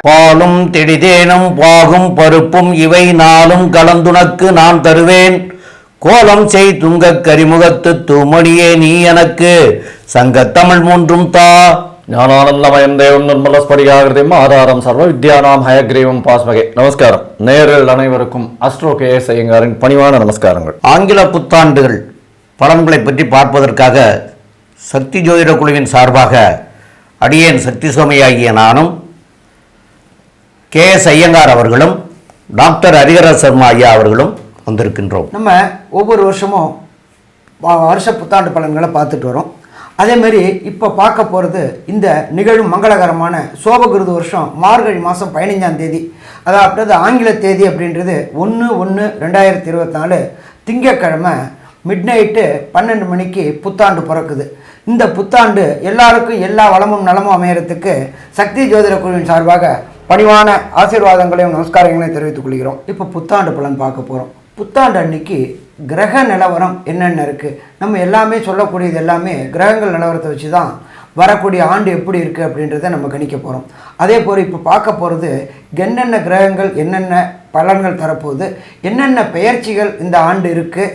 பாலும் திடிதேனும் பாகும் பருப்பும் இவை நாளும் கலந்துனக்கு நான் தருவேன். கோலம் செய் துங்கக் கரிமுகத்து தூமணியே நீ எனக்கு. சங்கத்தமிழ் மூன்றும் தா. ஞானானந்தமயம் தேவம் நிர்மலஸ்படிகாகிருதியும் ஆதாரம் சர்வ வித்யானாம் ஹயக்ரீவம் பாஸ்மகே. நமஸ்காரம். நேரில் அனைவருக்கும் அஸ்ட்ரோ கே எஸ் ஐயங்காரின் பணிவான நமஸ்காரங்கள். ஆங்கில புத்தாண்டுகள் பலன்களை பற்றி பார்ப்பதற்காக சக்தி ஜோதிட குழுவின் சார்பாக அடியேன் சக்தி சோமையாகிய நானும் கே எஸ் ஐயங்கார் அவர்களும் டாக்டர் ஹரிகர சர்மா ஐயா அவர்களும் வந்திருக்கின்றோம். நம்ம ஒவ்வொரு வருஷமும் வருஷ புத்தாண்டு பலன்களை பார்த்துட்டு வரோம். அதேமாரி இப்போ பார்க்க போகிறது இந்த நிகழும் மங்களகரமான சோபகிருது வருஷம் மார்கழி மாதம் பதினைஞ்சாம் தேதி. அதாவது ஆங்கில தேதி அப்படின்றது ஒன்று ஒன்று ரெண்டாயிரத்தி இருபத்தி நாலு திங்கக்கிழமை மிட் நைட்டு பன்னெண்டு மணிக்கு புத்தாண்டு பிறக்குது. இந்த புத்தாண்டு எல்லாருக்கும் எல்லா வளமும் நலமும் அமையறதுக்கு சக்தி ஜோதிட குழுவின் சார்பாக பணிவான ஆசீர்வாதங்களையும் நமஸ்காரங்களையும் தெரிவித்துக் கொள்கிறோம். இப்போ புத்தாண்டு பலன் பார்க்க போகிறோம் புத்தாண்டு அன்னைக்கு கிரக நிலவரம் என்னென்ன இருக்குது நம்ம எல்லாமே சொல்லக்கூடியது எல்லாமே கிரகங்கள் நிலவரத்தை வச்சு தான் வரக்கூடிய ஆண்டு எப்படி இருக்குது அப்படின்றத நம்ம கணிக்க போகிறோம் அதே போல் இப்போ பார்க்க போகிறது என்னென்ன கிரகங்கள் என்னென்ன பலன்கள் தரப்போகுது என்னென்ன பெயர்ச்சிகள் இந்த ஆண்டு இருக்குது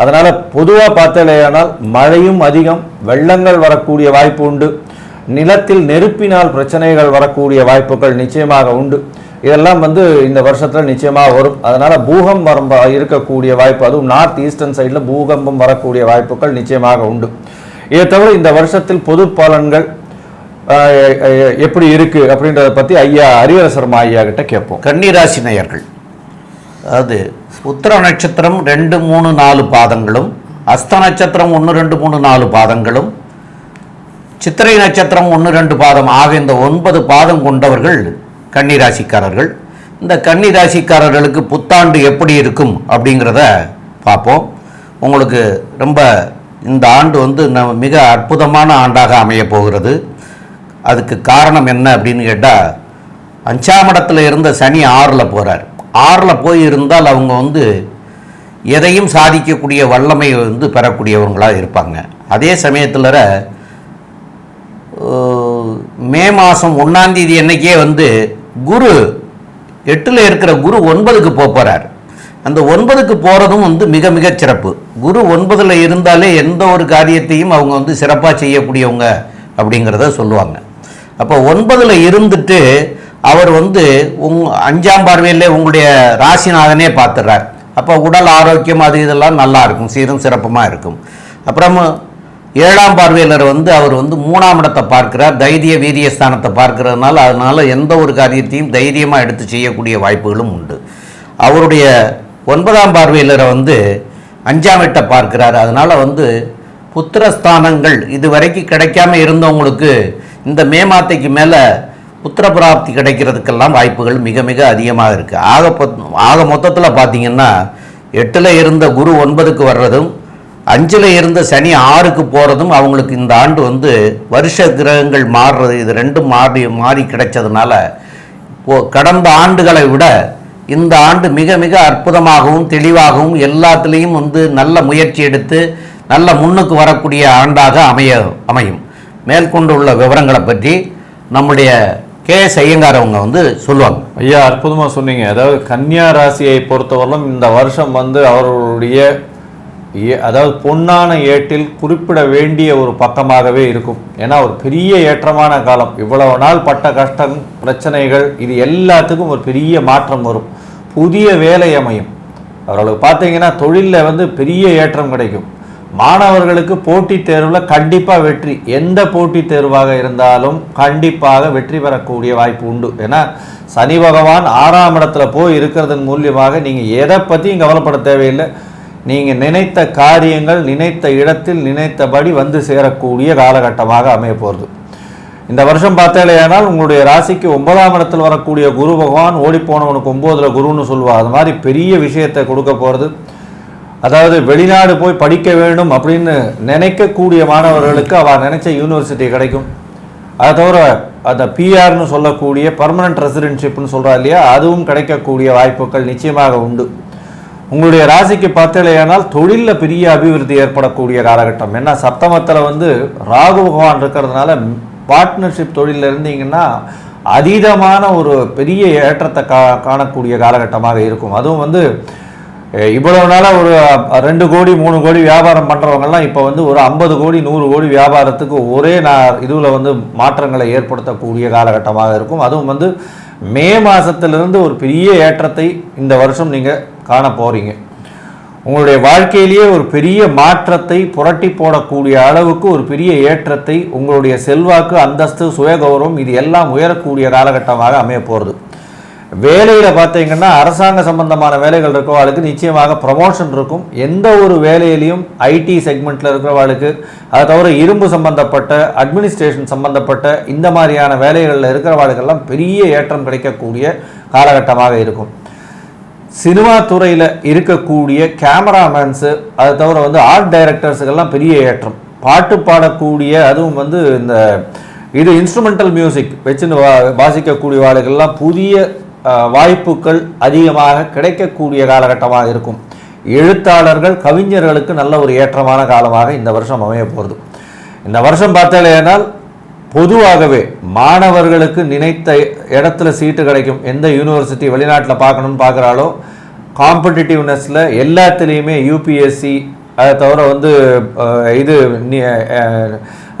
அதனால் பொதுவாக பார்த்தலையானால் மழையும் அதிகம் வெள்ளங்கள் வரக்கூடிய வாய்ப்பு உண்டு. நிலத்தில் நெருப்பினால் பிரச்சனைகள் வரக்கூடிய வாய்ப்புகள் நிச்சயமாக உண்டு. இதெல்லாம் வந்து இந்த வருஷத்தில் நிச்சயமாக வரும். அதனால் பூகம்பரம் இருக்கக்கூடிய வாய்ப்பு அதுவும் நார்த் ஈஸ்டர்ன் சைடில் பூகம்பம் வரக்கூடிய வாய்ப்புகள் நிச்சயமாக உண்டு. இதை தவிர இந்த வருஷத்தில் பொது பலன்கள் எப்படி இருக்கு அப்படின்றத பத்தி ஐயா ஹரிஹரசர்மா ஐயா கிட்ட கேட்போம். கன்னிராசி நேயர்கள். அதாவது உத்திர நட்சத்திரம் ரெண்டு மூணு நாலு பாதங்களும் அஸ்த நட்சத்திரம் ஒன்று ரெண்டு மூணு நாலு பாதங்களும் சித்திரை நட்சத்திரம் ஒன்று ரெண்டு பாதம் ஆக இந்த ஒன்பது பாதம் கொண்டவர்கள் கன்னிராசிக்காரர்கள். இந்த கன்னிராசிக்காரர்களுக்கு புத்தாண்டு எப்படி இருக்கும் அப்படிங்கிறத பார்ப்போம். உங்களுக்கு ரொம்ப இந்த ஆண்டு வந்து நம்ம மிக அற்புதமான ஆண்டாக அமையப் போகிறது. அதுக்கு காரணம் என்ன அப்படின்னு கேட்டால் அஞ்சாம் இடத்துல இருந்த சனி ஆறில் போகிறார் ஆறில் போய் இருந்தால் அவங்க வந்து எதையும் சாதிக்கக்கூடிய வல்லமை வந்து பெறக்கூடியவங்களாக இருப்பாங்க. அதே சமயத்தில் மே மாதம் ஒன்றாந்தேதி அன்னைக்கே வந்து குரு எட்டில் இருக்கிற குரு ஒன்பதுக்கு போகிறார் அந்த ஒன்பதுக்கு போகிறதும் வந்து மிக மிக சிறப்பு. குரு ஒன்பதில் இருந்தாலே எந்த ஒரு காரியத்தையும் அவங்க வந்து சிறப்பாக செய்யக்கூடியவங்க அப்படிங்கிறத சொல்லுவாங்க. அப்போ ஒன்பதில் இருந்துட்டு அவர் வந்து உங் அஞ்சாம் பார்வையிலே உங்களுடைய ராசிநாதனே பார்த்துடுறார் அப்போ உடல் ஆரோக்கியம் அது இதெல்லாம் நல்லா இருக்கும் சீரும் சிறப்புமாக இருக்கும். அப்புறம் ஏழாம் பார்வையாளர் வந்து அவர் வந்து மூணாம் இடத்தை பார்க்கிறார் தைரிய வீரிய ஸ்தானத்தை பார்க்கறதுனால அதனால் எந்த ஒரு காரியத்தையும் தைரியமாக எடுத்து செய்யக்கூடிய வாய்ப்புகளும் உண்டு. அவருடைய ஒன்பதாம் பார்வையாளரை வந்து அஞ்சாம் இடத்தை பார்க்கிறார். அதனால் வந்து புத்திரஸ்தானங்கள் இது வரைக்கும் கிடைக்காம இருந்தவங்களுக்கு இந்த மே மாத்தைக்கு மேலே புத்திரபிராப்தி கிடைக்கிறதுக்கெல்லாம் வாய்ப்புகள் மிக மிக அதிகமாக இருக்குது ஆக ஆக மொத்தத்தில் பார்த்தீங்கன்னா எட்டில் இருந்த குரு ஒன்பதுக்கு வர்றதும் அஞ்சில் இருந்த சனி ஆறுக்கு போகிறதும் அவங்களுக்கு இந்த ஆண்டு வந்து வருஷ கிரகங்கள் மாறுறது இது ரெண்டும் மாறி மாறி கிடைச்சதுனால இப்போ கடந்த ஆண்டுகளை விட இந்த ஆண்டு மிக மிக அற்புதமாகவும் தெளிவாகவும் எல்லாத்துலேயும் வந்து நல்ல முயற்சி எடுத்து நல்ல முன்னுக்கு வரக்கூடிய ஆண்டாக அமைய அமையும். மேற்கொண்டுள்ள விவரங்களை பற்றி நம்முடைய கே எஸ் ஐயங்கார் அவங்க வந்து சொல்லுவாங்க. ஐயா அற்புதமாக சொன்னீங்க. அதாவது கன்னியா ராசியை பொறுத்தவரையிலும் இந்த வருஷம் வந்து அவர்களுடைய ஏ- அதாவது பொன்னான ஏட்டில் குறிப்பிட வேண்டிய ஒரு பக்கமாகவே இருக்கும். ஏன்னா ஒரு பெரிய ஏற்றமான காலம். இவ்வளவு நாள் பட்ட கஷ்டம் பிரச்சனைகள் இது எல்லாத்துக்கும் ஒரு பெரிய மாற்றம் வரும். புதிய வேலை அமையும். அவர்களுக்கு பார்த்தீங்கன்னா தொழிலில் வந்து பெரிய ஏற்றம் கிடைக்கும். மாணவர்களுக்கு போட்டித் தேர்வில் கண்டிப்பாக வெற்றி. எந்த போட்டித் தேர்வாக இருந்தாலும் கண்டிப்பாக வெற்றி பெறக்கூடிய வாய்ப்பு உண்டு. ஏன்னா சனி பகவான் ஆறாம் இடத்துல போய் இருக்கிறதன் மூலியமாக நீங்கள் எதை பற்றியும் கவலைப்பட தேவையில்லை. நீங்கள் நினைத்த காரியங்கள் நினைத்த இடத்தில் நினைத்தபடி வந்து சேரக்கூடிய காலகட்டமாக அமைய போகிறது இந்த வருஷம் பார்த்தாலேயானால் உங்களுடைய ராசிக்கு ஒன்பதாம் இடத்தில் வரக்கூடிய குரு பகவான் ஓடிப்போனவனுக்கு ஒம்போதில் குருன்னு சொல்லுவா அது மாதிரி பெரிய விஷயத்தை கொடுக்க போகிறது அதாவது வெளிநாடு போய் படிக்க வேண்டும் அப்படின்னு நினைக்கக்கூடிய மாணவர்களுக்கு அவர் நினைச்ச யூனிவர்சிட்டி கிடைக்கும். அதை தவிர அந்த பிஆர்னு சொல்லக்கூடிய பர்மனன்ட் ரெசிடென்ஷிப்னு சொல்கிறா இல்லையா அதுவும் கிடைக்கக்கூடிய வாய்ப்புகள் நிச்சயமாக உண்டு. உங்களுடைய ராசிக்கு பார்த்தலையானால் தொழிலில் பெரிய அபிவிருத்தி ஏற்படக்கூடிய காலகட்டம். ஏன்னா சப்தமத்தில் வந்து ராகு பகவான் இருக்கிறதுனால பார்ட்னர்ஷிப் தொழிலில் இருந்தீங்கன்னா அதீதமான ஒரு பெரிய ஏற்றத்தை கா காணக்கூடிய காலகட்டமாக இருக்கும். அதுவும் வந்து இவ்வளவு நாளாக ஒரு ரெண்டு கோடி மூணு கோடி வியாபாரம் பண்ணுறவங்கலாம் இப்போ வந்து ஒரு ஐம்பது கோடி நூறு கோடி வியாபாரத்துக்கு ஒரே நான் இதுவில் வந்து மாற்றங்களை ஏற்படுத்தக்கூடிய காலகட்டமாக இருக்கும். அதுவும் வந்து மே மாதத்திலிருந்து ஒரு பெரிய ஏற்றத்தை இந்த வருஷம் நீங்கள் காண போகிறீங்க உங்களுடைய வாழ்க்கையிலேயே ஒரு பெரிய மாற்றத்தை புரட்டி போடக்கூடிய அளவுக்கு ஒரு பெரிய ஏற்றத்தை உங்களுடைய செல்வாக்கு அந்தஸ்து சுயகௌரவம் இது எல்லாம் உயரக்கூடிய காலகட்டமாக அமைய போகிறது வேலையில் பார்த்தீங்கன்னா அரசாங்க சம்பந்தமான வேலைகள் இருக்கிறவாளுக்கு நிச்சயமாக ப்ரமோஷன் இருக்கும். எந்த ஒரு வேலையிலையும் ஐடி செக்மெண்ட்டில் இருக்கிறவாளுக்கு அதை தவிர இரும்பு சம்பந்தப்பட்ட அட்மினிஸ்ட்ரேஷன் சம்பந்தப்பட்ட இந்த மாதிரியான வேலைகளில் இருக்கிறவாளுக்கெல்லாம் பெரிய ஏற்றம் கிடைக்கக்கூடிய காலகட்டமாக இருக்கும். சினிமா துறையில் இருக்கக்கூடிய கேமராமேன்ஸு அதை தவிர வந்து ஆர்ட் டைரக்டர்ஸுக்கெல்லாம் பெரிய ஏற்றம். பாட்டு பாடக்கூடிய அதுவும் வந்து இந்த இது இன்ஸ்ட்ருமெண்டல் மியூசிக் வச்சுன்னு வா வாசிக்கக்கூடிய வாளுக்கெல்லாம் புதிய வாய்ப்புகள் அதிகமாக கிடைக்கக்கூடிய காலகட்டமாக இருக்கும். எழுத்தாளர்கள் கவிஞர்களுக்கு நல்ல ஒரு ஏற்றமான காலமாக இந்த வருஷம் அமைய போகிறது இந்த வருஷம் பார்த்தாலேனால் பொதுவாகவே மாணவர்களுக்கு நினைத்த இடத்துல சீட்டு கிடைக்கும். எந்த யூனிவர்சிட்டி வெளிநாட்டில் பார்க்கணும்னு பார்க்குறாலோ காம்படிட்டிவ்னஸில் எல்லாத்துலேயுமே யூபிஎஸ்சி அதை தவிர வந்து இது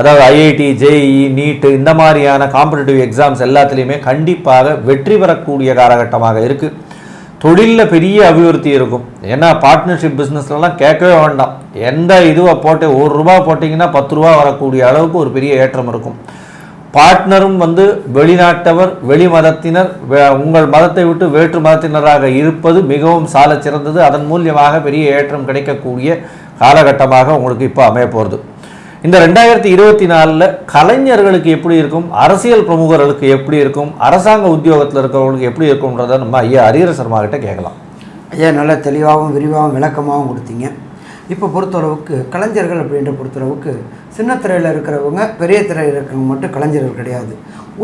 அதாவது ஐஐடி ஜேஇ நீட்டு இந்த மாதிரியான காம்படிட்டிவ் எக்ஸாம்ஸ் எல்லாத்துலேயுமே கண்டிப்பாக வெற்றி பெறக்கூடிய காலகட்டமாக இருக்குது தொழிலில் பெரிய அபிவிருத்தி இருக்கும். ஏன்னா பார்ட்னர்ஷிப் பிஸ்னஸ்லலாம் கேட்கவே வேண்டாம். எந்த இதுவை போட்டு ஒரு ரூபா போட்டிங்கன்னா பத்து ரூபா வரக்கூடிய அளவுக்கு ஒரு பெரிய ஏற்றம் இருக்கும். பார்ட்னரும் வந்து வெளிநாட்டவர் வெளி மதத்தினர் வே- உங்கள் மதத்தை விட்டு வேற்று மதத்தினராக இருப்பது மிகவும் சால சிறந்தது அதன் மூலியமாக பெரிய ஏற்றம் கிடைக்கக்கூடிய காலகட்டமாக உங்களுக்கு இப்போ அமைய போகிறது இந்த ரெண்டாயிரத்தி இருபத்தி நாலில் கலைஞர்களுக்கு எப்படி இருக்கும்? அரசியல் பிரமுகர்களுக்கு எப்படி இருக்கும்? அரசாங்க உத்தியோகத்தில் இருக்கிறவங்களுக்கு எப்படி இருக்கும்ன்றதை நம்ம ஐயா ஹரிஹர சர்மா கிட்ட கேட்கலாம். ஐயா நல்ல தெளிவாகவும் விரிவாகவும் விளக்கமாகவும் கொடுத்தீங்க. இப்போ பொறுத்தளவுக்கு கலைஞர்கள் அப்படின்ற பொறுத்தளவுக்கு சின்ன திரையில் இருக்கிறவங்க பெரிய திரையில் இருக்கிறவங்க மட்டும் கலைஞர்கள் கிடையாது.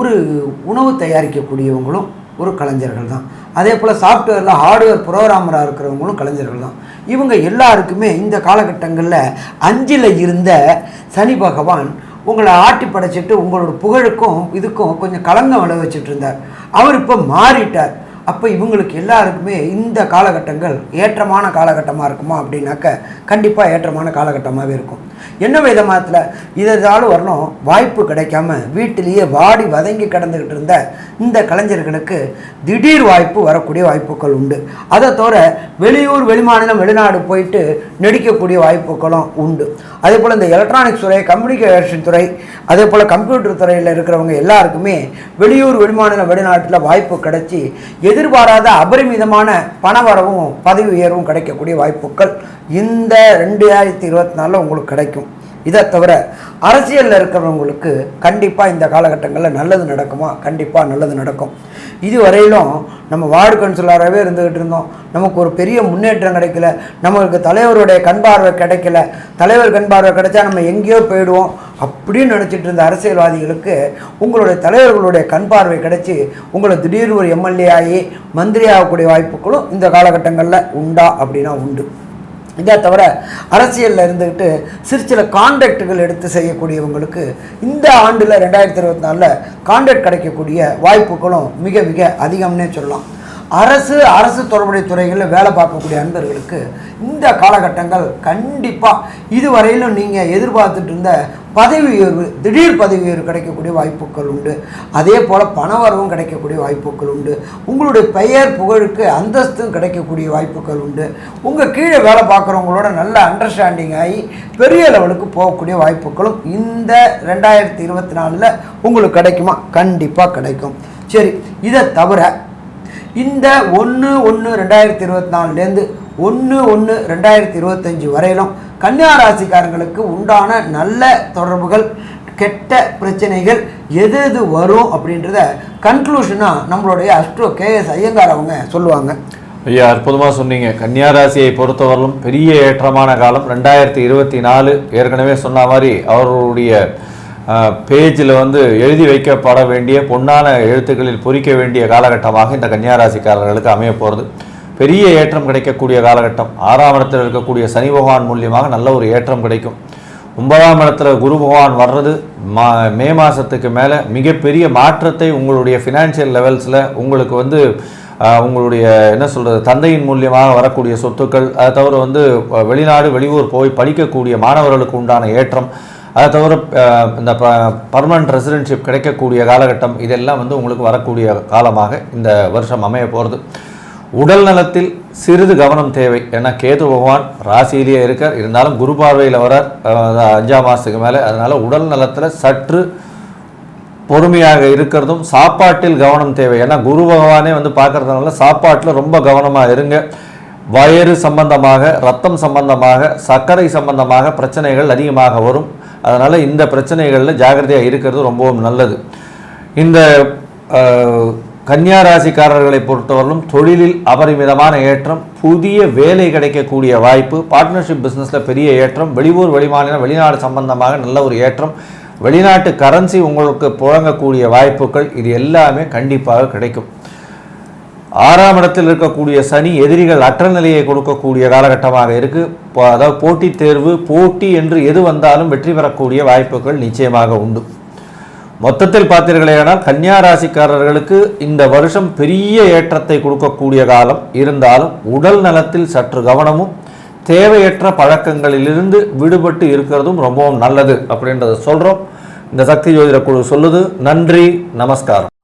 ஒரு உணவு தயாரிக்கக்கூடியவங்களும் ஒரு கலைஞர்கள் தான். அதே போல் சாஃப்ட்வேரில் ஹார்ட்வேர் ப்ரோக்ராமராக இருக்கிறவங்களும் கலைஞர்கள் தான். இவங்க எல்லாருக்குமே இந்த காலகட்டங்களில் அஞ்சில் இருந்த சனி பகவான் உங்களை ஆட்டி படைச்சிட்டு உங்களோட புகழுக்கும் இதுக்கும் கொஞ்சம் கலங்கம் விளை வச்சுட்டு இருந்தார். அவர் இப்போ மாறிட்டார். அப்போ இவங்களுக்கு எல்லாருக்குமே இந்த காலகட்டங்கள் ஏற்றமான காலகட்டமாக இருக்குமா அப்படின்னாக்க கண்டிப்பாக ஏற்றமான காலகட்டமாகவே இருக்கும். என்ன விதமாத்தில் இதனால வரணும்? வாய்ப்பு கிடைக்காம வீட்டிலேயே வாடி வதங்கி கிடந்துக்கிட்டு இருந்த இந்த கலைஞர்களுக்கு திடீர் வாய்ப்பு வரக்கூடிய வாய்ப்புகள் உண்டு. அதை தவிர வெளியூர் வெளிமாநிலம் வெளிநாடு போயிட்டு நடிக்கக்கூடிய வாய்ப்புகளும் உண்டு. அதே போல் இந்த எலக்ட்ரானிக்ஸ் துறை கம்யூனிகேஷன் துறை அதே போல் கம்ப்யூட்டர் துறையில் இருக்கிறவங்க எல்லாருக்குமே வெளியூர் வெளிமாநிலம் வெளிநாட்டில் வாய்ப்பு கிடைச்சி எதிர்பாராத அபரிமிதமான பணவரவும் பதவி உயர்வும் கிடைக்கக்கூடிய வாய்ப்புகள் இந்த ரெண்டாயிரத்தி இருபத்தி நாலில் உங்களுக்கு கிடைக்கும். இதை தவிர அரசியலில் இருக்கிறவங்களுக்கு கண்டிப்பாக இந்த காலகட்டங்களில் நல்லது நடக்குமா? கண்டிப்பாக நல்லது நடக்கும். இதுவரையிலும் நம்ம வார்டு கவுன்சிலராகவே இருந்துக்கிட்டு இருந்தோம். நமக்கு ஒரு பெரிய முன்னேற்றம் கிடைக்கல. நம்மளுக்கு தலைவருடைய கண் பார்வை கிடைக்கல. தலைவர் கண் பார்வை கிடைச்சா நம்ம எங்கேயோ போயிடுவோம். அப்படின்னு நினச்சிட்டு இருந்த அரசியல்வாதிகளுக்கு உங்களுடைய தலைவர்களுடைய கண் பார்வை கிடைச்சி உங்களை திடீர்னு ஒரு எம்எல்ஏ ஆகி மந்திரி ஆகக்கூடிய வாய்ப்புகளும் இந்த காலகட்டங்களில் உண்டா அப்படின்னா உண்டு. இதை தவிர அரசியலில் இருந்துக்கிட்டு சிறு சில கான்ட்ராக்டுகள் எடுத்து செய்யக்கூடியவங்களுக்கு இந்த ஆண்டில் ரெண்டாயிரத்தி இருபத்தி நாலில் கான்ட்ராக்ட் கிடைக்கக்கூடிய வாய்ப்புகளும் மிக மிக அதிகம்னே சொல்லலாம். அரசு அரசு தொடர்புடைய துறைகளில் வேலை பார்க்கக்கூடிய அன்பர்களுக்கு இந்த காலகட்டங்கள் கண்டிப்பாக இதுவரையிலும் நீங்கள் எதிர்பார்த்துட்டு இருந்த பதவி உயர்வு திடீர் பதவி உயர்வு கிடைக்கக்கூடிய வாய்ப்புகள் உண்டு. அதே போல் பணவரவும் கிடைக்கக்கூடிய வாய்ப்புகள் உண்டு. உங்களுடைய பெயர் புகழுக்கு அந்தஸ்தும் கிடைக்கக்கூடிய வாய்ப்புகள் உண்டு. உங்கள் கீழே வேலை பார்க்குறவங்களோட நல்ல அண்டர்ஸ்டாண்டிங் ஆகி பெரிய லெவலுக்கு போகக்கூடிய வாய்ப்புகளும் இந்த ரெண்டாயிரத்தி இருபத்தி நாலில் உங்களுக்கு கிடைக்குமா? கண்டிப்பாக கிடைக்கும். சரி இதை தவிர இந்த ஒன்று ஒன்று ரெண்டாயிரத்தி இருபத்தி நாலுலேருந்து ஒன்று ஒன்று ரெண்டாயிரத்தி இருபத்தஞ்சி வரையிலும் கன்னியா ராசிக்காரங்களுக்கு உண்டான நல்ல தொடர்புகள் கெட்ட பிரச்சனைகள் எது எது வரும் அப்படின்றத கன்க்ளூஷனாக நம்மளுடைய அஸ்ட்ரோ கேஎஸ் ஐயங்கார் அவங்க சொல்லுவாங்க. ஐயா அற்புதமாக சொன்னீங்க. கன்னியா ராசியை பொறுத்தவரையிலும் பெரிய ஏற்றமான காலம். ரெண்டாயிரத்தி இருபத்தி நாலு ஏற்கனவே சொன்ன மாதிரி அவர்களுடைய பேஜில் வந்து எழுதி வைக்கப்பட வேண்டிய பொன்னான எழுத்துக்களில் பொறிக்க வேண்டிய காலகட்டமாக இந்த கன்னியாராசிக்காரர்களுக்கு அமைய போகிறது பெரிய ஏற்றம் கிடைக்கக்கூடிய காலகட்டம். ஆறாம் இடத்தில் இருக்கக்கூடிய சனி பகவான் மூலியமாக நல்ல ஒரு ஏற்றம் கிடைக்கும். ஒன்பதாம் இடத்துல குரு பகவான் வர்றது மா மே மாதத்துக்கு மேலே மிகப்பெரிய மாற்றத்தை உங்களுடைய ஃபினான்ஷியல் லெவல்ஸில் உங்களுக்கு வந்து உங்களுடைய என்ன சொல்கிறது தந்தையின் மூலியமாக வரக்கூடிய சொத்துக்கள் அதை தவிர வந்து வெளிநாடு வெளியூர் போய் படிக்கக்கூடிய மாணவர்களுக்கு உண்டான ஏற்றம் அதை தவிர இந்த ப பர்மனன்ட் ரெசிடென்ஷிப் கிடைக்கக்கூடிய காலகட்டம் இதெல்லாம் வந்து உங்களுக்கு வரக்கூடிய காலமாக இந்த வருஷம் அமைய போகிறது உடல் நலத்தில் சிறிது கவனம் தேவை. ஏன்னா கேது பகவான் ராசியிலேயே இருக்கார். இருந்தாலும் குரு பார்வையில் வரார். அஞ்சாம் மாதத்துக்கு மேலே. அதனால் உடல் நலத்தில் சற்று பொறுமையாக இருக்கிறதும் சாப்பாட்டில் கவனம் தேவை. ஏன்னா குரு பகவானே வந்து பார்க்கறதுனால சாப்பாட்டில் ரொம்ப கவனமாக இருங்க. வயிறு சம்பந்தமாக ரத்தம் சம்பந்தமாக சர்க்கரை சம்பந்தமாக பிரச்சனைகள் அதிகமாக வரும். அதனால் இந்த பிரச்சனைகளில் ஜாகிரதையாக இருக்கிறது ரொம்பவும் நல்லது. இந்த கன்னியா ராசிக்காரர்களை பொறுத்தவரையிலும் தொழிலில் அபரிமிதமான ஏற்றம் புதிய வேலை கிடைக்கக்கூடிய வாய்ப்பு பார்ட்னர்ஷிப் பிஸ்னஸில் பெரிய ஏற்றம் வெளியூர் வெளிமாநிலம் வெளிநாடு சம்பந்தமாக நல்ல ஒரு ஏற்றம் வெளிநாட்டு கரன்சி உங்களுக்கு புழங்கக்கூடிய வாய்ப்புகள் இது எல்லாமே கண்டிப்பாக கிடைக்கும். ஆறாம் இடத்தில் இருக்கக்கூடிய சனி எதிரிகள் அற்ற நிலையை கொடுக்கக்கூடிய காலகட்டமாக இருக்கு. அதாவது போட்டித் தேர்வு போட்டி என்று எது வந்தாலும் வெற்றி பெறக்கூடிய வாய்ப்புகள் நிச்சயமாக உண்டு. மொத்தத்தில் பார்த்தீர்களேனால் கன்னியா ராசிக்காரர்களுக்கு இந்த வருஷம் பெரிய ஏற்றத்தை கொடுக்கக்கூடிய காலம். இருந்தாலும் உடல் நலத்தில் சற்று கவனமும் தேவையற்ற பழக்கங்களிலிருந்து விடுபட்டு இருக்கிறதும் ரொம்பவும் நல்லது அப்படின்றத சொல்கிறோம் இந்த சக்தி ஜோதிட குழு சொல்லுது. நன்றி நமஸ்காரம்.